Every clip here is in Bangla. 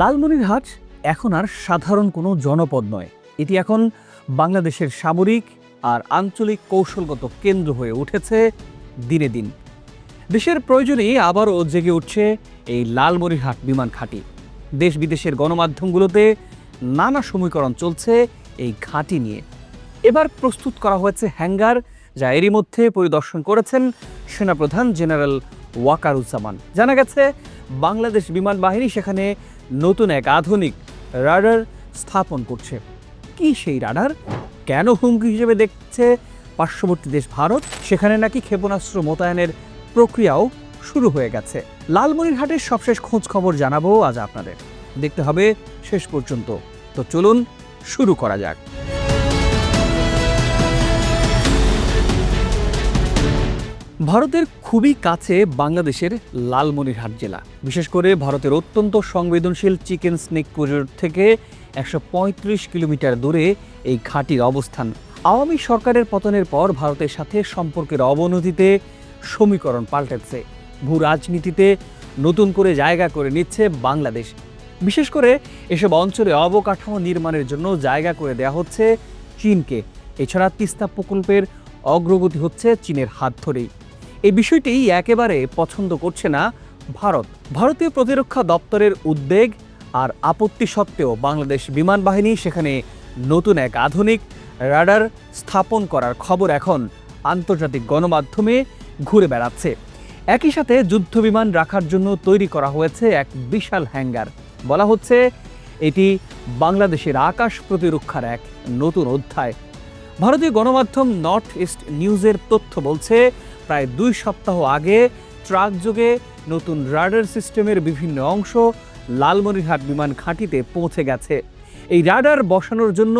লালমনিরহাট এখন আর সাধারণ কোনো জনপদ নয়। এটি এখন বাংলাদেশের সামরিক আর আঞ্চলিক কৌশলগত কেন্দ্র হয়ে উঠেছে দিনে দিন। দেশের প্রয়োজনে আবারও জেগে উঠছে এই লালমনিরহাট বিমান ঘাঁটি। দেশ বিদেশের গণমাধ্যমগুলোতে নানা সমীকরণ চলছে এই ঘাঁটি নিয়ে। এবার প্রস্তুত করা হয়েছে হ্যাঙ্গার, যা এরই মধ্যে পরিদর্শন করেছেন সেনাপ্রধান জেনারেল ওয়াকারুজ্জামান। জানা গেছে, বাংলাদেশ বিমান বাহিনী সেখানে নতুন এক আধুনিক রাডার স্থাপন করছে। কি সেই রাডার? কেন হুমকি হিসেবে দেখছে পার্শ্ববর্তী দেশ ভারত? সেখানে নাকি ক্ষেপণাস্ত্র মোতায়েনের প্রক্রিয়াও শুরু হয়ে গেছে। লালমনিরহাটের সবশেষ খোঁজ খবর জানাব আজ আপনাদের। দেখতে হবে শেষ পর্যন্ত। তো চলুন, শুরু করা যাক। ভারতের খুবই কাছে বাংলাদেশের লালমনিরহাট জেলা। বিশেষ করে ভারতের অত্যন্ত সংবেদনশীল চিকেন স্নেক করিডোর থেকে একশো পঁয়ত্রিশ কিলোমিটার দূরে এই ঘাঁটির অবস্থান। আওয়ামী সরকারের পতনের পর ভারতের সাথে সম্পর্কের অবনতিতে সমীকরণ পাল্টেছে। ভূ রাজনীতিতে নতুন করে জায়গা করে নিচ্ছে বাংলাদেশ। বিশেষ করে এসব অঞ্চলে অবকাঠামো নির্মাণের জন্য জায়গা করে দেয়া হচ্ছে চীনকে। এছাড়া তিস্তা প্রকল্পের অগ্রগতি হচ্ছে চীনের হাত ধরেই। এই বিষয়টি একেবারে পছন্দ করছে না ভারত। ভারতীয় প্রতিরক্ষা দপ্তরের উদ্বেগ আর আপত্তি সত্ত্বেও বাংলাদেশ বিমান বাহিনী সেখানে নতুন এক আধুনিক রাডার স্থাপন করার খবর এখন আন্তর্জাতিক গণমাধ্যমে ঘুরে বেড়াচ্ছে। একই সাথে যুদ্ধবিমান রাখার জন্য তৈরি করা হয়েছে এক বিশাল হ্যাঙ্গার। বলা হচ্ছে এটি বাংলাদেশের আকাশ প্রতিরক্ষার এক নতুন অধ্যায়। ভারতীয় গণমাধ্যম নর্থ ইস্ট নিউজের তথ্য বলছে প্রায় দুই সপ্তাহ আগে ট্রাক যোগে নতুন রাডার সিস্টেমের বিভিন্ন অংশ লালমনিরহাট বিমান ঘাঁটিতে পৌঁছে গেছে। এই রাডার বসানোর জন্য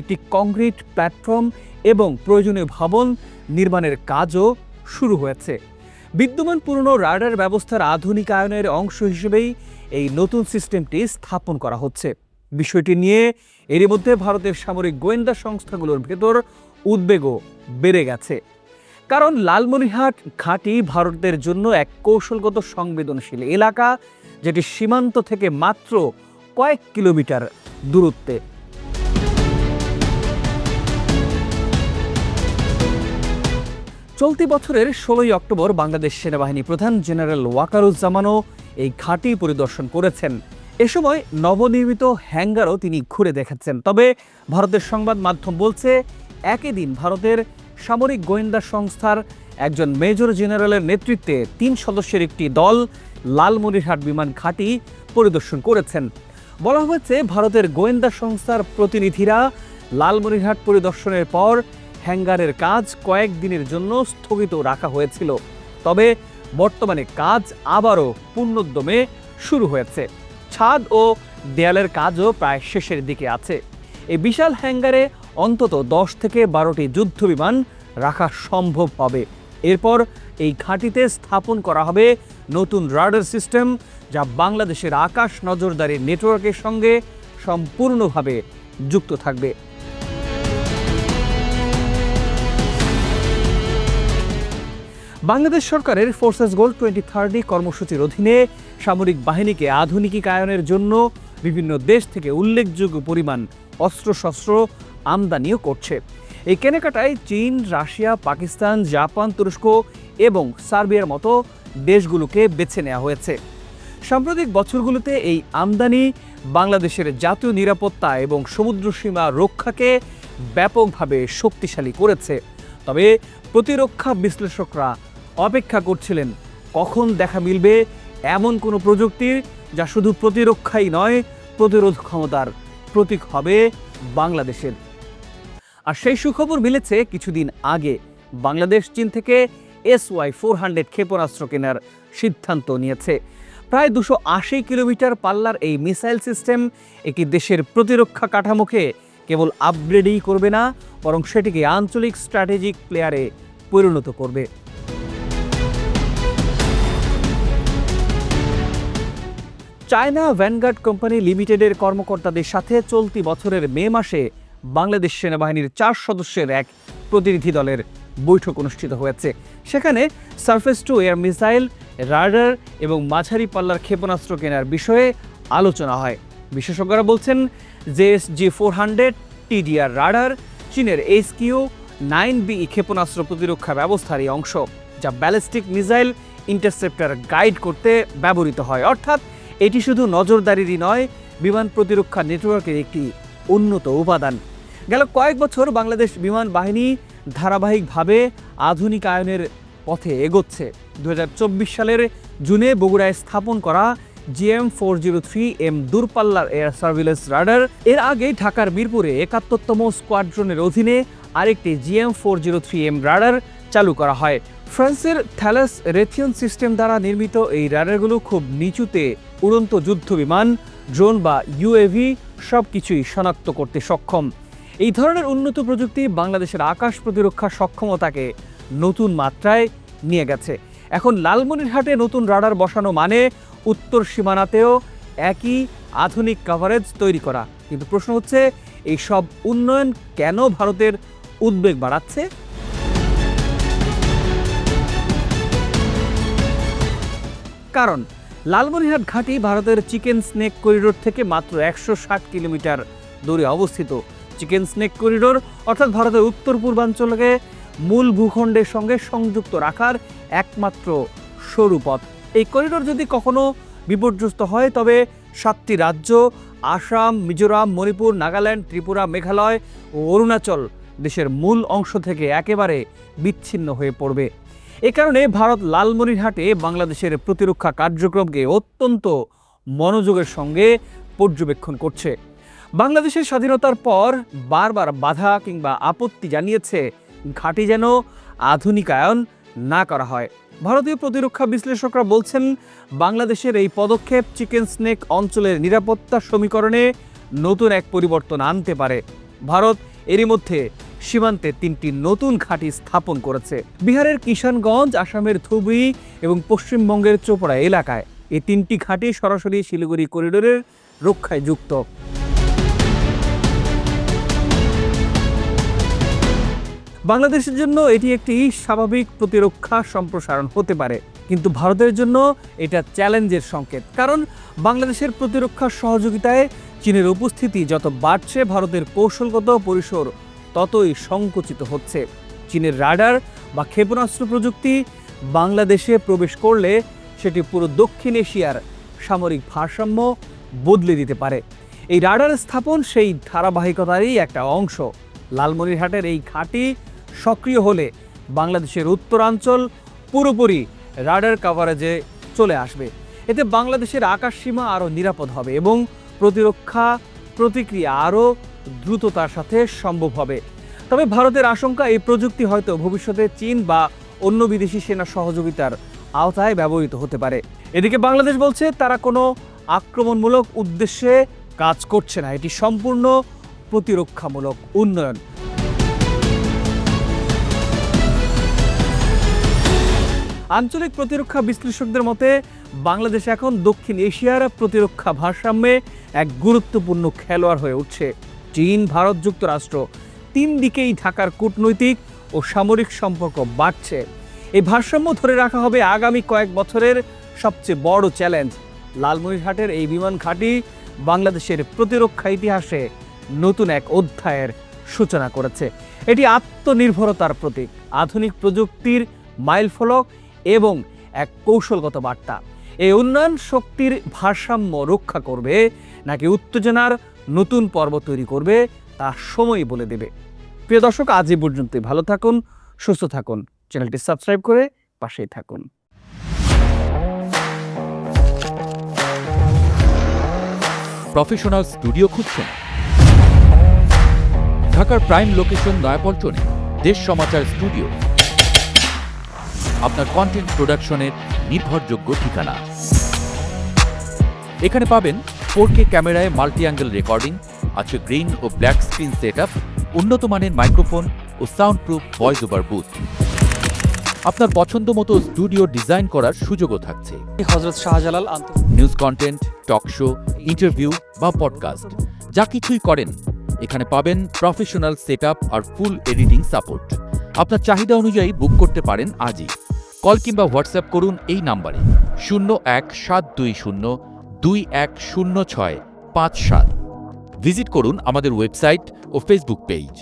একটি কংক্রিট প্ল্যাটফর্ম এবং প্রয়োজনীয় ভবন নির্মাণের কাজও শুরু হয়েছে। বিদ্যমান পুরনো রাডার ব্যবস্থার আধুনিকায়নের অংশ হিসেবেই এই নতুন সিস্টেমটি স্থাপন করা হচ্ছে। বিষয়টি নিয়ে এরই মধ্যে ভারতের সামরিক গোয়েন্দা সংস্থাগুলোর ভেতর উদ্বেগও বেড়ে গেছে। কারণ লালমনিরহাট ঘাঁটি ভারতের জন্য এক কৌশলগত সংবেদনশীল এলাকা, যেটি সীমান্ত থেকে মাত্র কয়েক কিলোমিটার দূরত্বে। চলতি বছরের ষোলোই অক্টোবর বাংলাদেশ সেনাবাহিনী প্রধান জেনারেল ওয়াকারুজ্জামানও এই ঘাঁটি পরিদর্শন করেছেন। এ সময় নবনির্মিত হ্যাঙ্গারও তিনি ঘুরে দেখাচ্ছেন। তবে ভারতের সংবাদ মাধ্যম বলছে, একই দিন ভারতের সামরিক গোয়েন্দা সংস্থার একজন মেজর জেনারেলের নেতৃত্বে তিন সদস্যের একটি দল লালমনিরহাট বিমান ঘাঁটি পরিদর্শন করেছেন। বলা হয়েছে, ভারতের গোয়েন্দা সংস্থার প্রতিনিধিরা লালমনিরহাট পরিদর্শনের পর হ্যাঙ্গারের কাজ কয়েক দিনের জন্য স্থগিত রাখা হয়েছিল। তবে বর্তমানে কাজ আবারও পূর্ণোদ্যমে শুরু হয়েছে। ছাদ ও দেয়ালের কাজও প্রায় শেষের দিকে আছে। এই বিশাল হ্যাঙ্গারে অন্তত দশ থেকে বারোটি যুদ্ধবিমান রাখা সম্ভব হবে। এরপর এই ঘাঁটিতে স্থাপন করা হবে নতুন রাডার সিস্টেম যা বাংলাদেশের আকাশ নজরদারি নেটওয়ার্কের সঙ্গে সম্পূর্ণভাবে যুক্ত থাকবে। বাংলাদেশ সরকারের ফোর্সেস গোল টোয়েন্টি থার্টি কর্মসূচির অধীনে সামরিক বাহিনীকে আধুনিকীকায়নের জন্য বিভিন্ন দেশ থেকে উল্লেখযোগ্য পরিমাণ অস্ত্রশস্ত্র আমদানিও করছে। এই কেনাকাটায় চীন, রাশিয়া, পাকিস্তান, জাপান, তুরস্ক এবং সার্বিয়ার মতো দেশগুলোকে বেছে নেওয়া হয়েছে। সাম্প্রতিক বছরগুলোতে এই আমদানি বাংলাদেশের জাতীয় নিরাপত্তা এবং সমুদ্র সীমা রক্ষাকে ব্যাপকভাবে শক্তিশালী করেছে। তবে প্রতিরক্ষা বিশ্লেষকরা অপেক্ষা করছিলেন, কখন দেখা মিলবে এমন কোনো প্রযুক্তির যা শুধু প্রতিরক্ষাই নয়, প্রতিরোধ ক্ষমতার প্রতীক হবে বাংলাদেশের। আর সেই সুখবর মিলেছে কিছুদিন আগে। বাংলাদেশ, চীন থেকে এস ওয়াই ফোর হান্ড্রেড ক্ষেপণাস্ত্র কেনার সিদ্ধান্ত নিয়েছে। প্রায় দুশো আশি কিলোমিটার পাল্লার এই মিসাইল সিস্টেম একটি দেশের প্রতিরক্ষা কাঠামোকে কেবল আপগ্রেডই করবে না, বরং সেটিকে আঞ্চলিক স্ট্র্যাটেজিক প্লেয়ারে পরিণত করবে। চায়না ভ্যানগার্ড কোম্পানি লিমিটেডের কর্মকর্তাদের সাথে চলতি বছরের মে মাসে বাংলাদেশ সেনাবাহিনীর চার সদস্যের এক প্রতিনিধি দলের বৈঠক অনুষ্ঠিত হয়েছে। সেখানে surface to air missile, radar এবং মাঝারি পাল্লার ক্ষেপণাস্ত্র কেনার বিষয়ে আলোচনা হয়। বিশেষজ্ঞরা বলছেন যে S G four hundred TDR radar, চীনের এইচ কিউ, নাইন বি ক্ষেপণাস্ত্র প্রতিরক্ষা ব্যবস্থারই অংশ, যা ব্যালিস্টিক মিসাইল ইন্টারসেপ্টার গাইড করতে ব্যবহৃত হয়। অর্থাৎ এটি শুধু নজরদারিরই নয়, বিমান প্রতিরক্ষা নেটওয়ার্কের একটি উন্নত উপাদান। গেল কয়েক বছর বাংলাদেশ বিমান বাহিনী ধারাবাহিকভাবে আধুনিকায়নের পথে এগোচ্ছে। দু হাজার চব্বিশ সালের জুনে বগুড়ায় স্থাপন করা GM four zero three M দূরপাল্লার এয়ার সার্ভিলেন্স রাডার। এর আগে ঢাকার মিরপুরে একাত্তরতম স্কোয়াড্রনের অধীনে আরেকটি GM four zero three M radar চালু করা হয়। ফ্রান্সের থ্যালাস রেথিয়ন সিস্টেম দ্বারা নির্মিত এই রাডারগুলো খুব নিচুতে উড়ন্ত যুদ্ধ বিমান ড্রোন বা ইউএভি সব কিছুই শনাক্ত করতে সক্ষম। এই ধরনের উন্নত প্রযুক্তি বাংলাদেশের আকাশ প্রতিরক্ষা সক্ষমতাকে নতুন মাত্রায় নিয়ে গেছে। এখন লালমনিরহাটে নতুন রাডার বসানো মানে উত্তর সীমানাতেও একই আধুনিক কভারেজ তৈরি করা। কিন্তু প্রশ্ন হচ্ছে এই সব উন্নয়ন কেন ভারতের উদ্বেগ বাড়াচ্ছে? কারণ, লালমনিরহাট ঘাঁটি ভারতের চিকেন স্নেক করিডোর থেকে মাত্র একশো ষাট কিলোমিটার দূরে অবস্থিত। চিকেন স্নেক করিডোর, অর্থাৎ ভারতের উত্তর পূর্বাঞ্চলকে মূল ভূখণ্ডের সঙ্গে সংযুক্ত রাখার একমাত্র সরু পথ। এই করিডোর যদি কখনো বিপর্যস্ত হয়, তবে সাতটি রাজ্য, আসাম, মিজোরাম, মণিপুর, নাগাল্যান্ড, ত্রিপুরা, মেঘালয় ও অরুণাচল দেশের মূল অংশ থেকে একেবারে বিচ্ছিন্ন হয়ে পড়বে। এ কারণে ভারত লালমনিরহাটে বাংলাদেশের প্রতিরক্ষা কার্যক্রমকে অত্যন্ত মনোযোগের সঙ্গে পর্যবেক্ষণ করছে। বাংলাদেশের স্বাধীনতার পর বারবার বাধা কিংবা আপত্তি জানিয়েছে, ঘাঁটি যেন আধুনিকায়ন না করা হয়। ভারতীয় প্রতিরক্ষা বিশ্লেষকরা বলছেন, বাংলাদেশের এই পদক্ষেপ চিকেন স্নেক অঞ্চলের নিরাপত্তা সমীকরণে নতুন এক পরিবর্তন আনতে পারে। ভারত এরই মধ্যে সীমান্তে তিনটি নতুন ঘাঁটি স্থাপন করেছে। বিহারের কিষানগঞ্জ, আসামের ধুবড়ি এবং পশ্চিমবঙ্গের চোপড়া এলাকায় এই তিনটি ঘাঁটি সরাসরি শিলিগুড়ি করিডোরের রক্ষায় যুক্ত। বাংলাদেশের জন্য এটি একটি স্বাভাবিক প্রতিরক্ষা সম্প্রসারণ হতে পারে, কিন্তু ভারতের জন্য এটা চ্যালেঞ্জের সংকেত। কারণ বাংলাদেশের প্রতিরক্ষা সহযোগিতায় চীনের উপস্থিতি যত বাড়ছে, ভারতের কৌশলগত পরিসর ততই সংকুচিত হচ্ছে। চীনের রাডার বা ক্ষেপণাস্ত্র প্রযুক্তি বাংলাদেশে প্রবেশ করলে সেটি পুরো দক্ষিণ এশিয়ার সামরিক ভারসাম্য বদলে দিতে পারে। এই রাডার স্থাপন সেই ধারাবাহিকতারই একটা অংশ। লালমনিরহাটের এই ঘাঁটি সক্রিয় হলে বাংলাদেশের উত্তরাঞ্চল পুরোপুরি রাডার কাভারেজে চলে আসবে। এতে বাংলাদেশের আকাশ সীমা আরও নিরাপদ হবে এবং প্রতিরক্ষা প্রতিক্রিয়া আরও দ্রুততার সাথে সম্ভব হবে। তবে ভারতের আশঙ্কা, এই প্রযুক্তি হয়তো ভবিষ্যতে চীন বা অন্য বিদেশি সেনা সহযোগিতার আওতায় ব্যবহৃত হতে পারে। এদিকে বাংলাদেশ বলছে, তারা কোনো আক্রমণমূলক উদ্দেশ্যে কাজ করছে না। এটি সম্পূর্ণ প্রতিরক্ষামূলক উন্নয়ন। আঞ্চলিক প্রতিরক্ষা বিশ্লেষকদের মতে, বাংলাদেশ এখন দক্ষিণ এশিয়ার প্রতিরক্ষা ভারসাম্যে এক গুরুত্বপূর্ণ খেলোয়াড় হয়ে উঠছে। চীন, ভারত যুক্তরাষ্ট্র তিন দিকেই ঢাকার কূটনৈতিক ও সামরিক সম্পর্ক বাড়ছে। এই ভারসাম্য ধরে রাখা হবে আগামী কয়েক বছরের সবচেয়ে বড় চ্যালেঞ্জ। লালমনিরহাটের এই বিমান ঘাঁটি বাংলাদেশের প্রতিরক্ষা ইতিহাসে নতুন এক অধ্যায়ের সূচনা করেছে। এটি আত্মনির্ভরতার প্রতীক। আধুনিক প্রযুক্তির মাইলফলক এবং এক কৌশলগত বার্তা। এই উন্নয়ন শক্তির ভারসাম্য রক্ষা করবে, নাকি উত্তেজনার নতুন পর্ব তৈরি করবে, তা সময় বলে দেবে। প্রিয় দর্শক, আজ এই পর্যন্তই। ভালো থাকুন, সুস্থ থাকুন। চ্যানেলটি সাবস্ক্রাইব করে পাশেই থাকুন। প্রফেশনাল স্টুডিও খুঁজছেন? ঢাকার প্রাইম লোকেশন নয়াপল্টনে দেশ সমাচার স্টুডিও। আপনার কন্টেন্ট প্রোডাকশনের নির্ভরযোগ্য ঠিকানা। এখানে পাবেন ফোর কে ক্যামেরায় মাল্টি অ্যাঙ্গেল রেকর্ডিং আছে গ্রিন ও ব্ল্যাক স্ক্রিন সেট উন্নত মানের মাইক্রোফোন ও sound proof voice over booth আপনার পছন্দ মতো স্টুডিও ডিজাইন করার সুযোগও থাকছে। হজরত শাহজালাল আন্তঃ news content talk show interview বা পডকাস্ট যা কিছুই করেন। এখানে পাবেন প্রফেশনাল সেট আর ফুল এডিটিং সাপোর্ট আপনার চাহিদা অনুযায়ী বুক করতে পারেন আজই। কল কিংবা হোয়াটসঅ্যাপ করুন এই নাম্বারে। শূন্য এক সাত দুই শূন্য দুই এক শূন্য ছয় পাঁচ সাত। ভিজিট করুন আমাদের ওয়েবসাইট ও ফেসবুক পেজ।